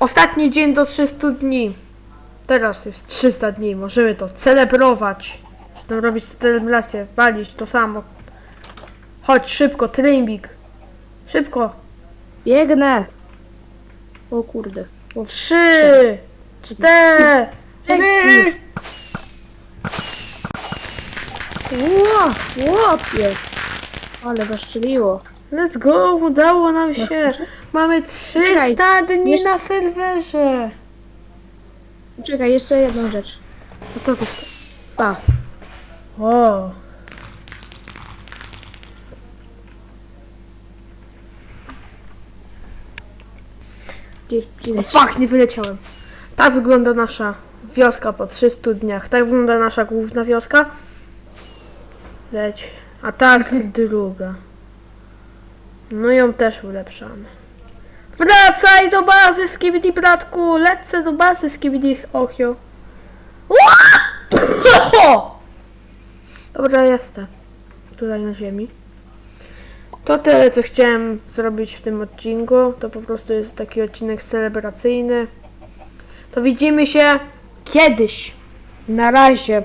Ostatni dzień do 300 dni. Teraz jest 300 dni. Możemy to celebrować. Czy tam robić celebrację, walić to samo. Chodź szybko, Trimbik. Szybko. Biegnę! O kurde. O, Trzy, cztery. Już. Ła, łapie! Ale zaszczeliło. Let's go, udało nam się. Mamy 300 dni jeszcze- na serwerze. Czekaj, jeszcze jedną rzecz. Co to? Ta. O. Gdzie, gdzie O, fuck, nie wyleciałem. Tak wygląda nasza wioska po 300 dniach. Tak wygląda nasza główna wioska. Leć. A tak druga. No ją też ulepszamy. Wracaj do bazy, skibidi bratku! Lecę do bazy, skibidi ochio. Dobra, jestem. Tutaj na ziemi. To tyle, co chciałem zrobić w tym odcinku. To po prostu jest taki odcinek celebracyjny. To widzimy się kiedyś. Na razie.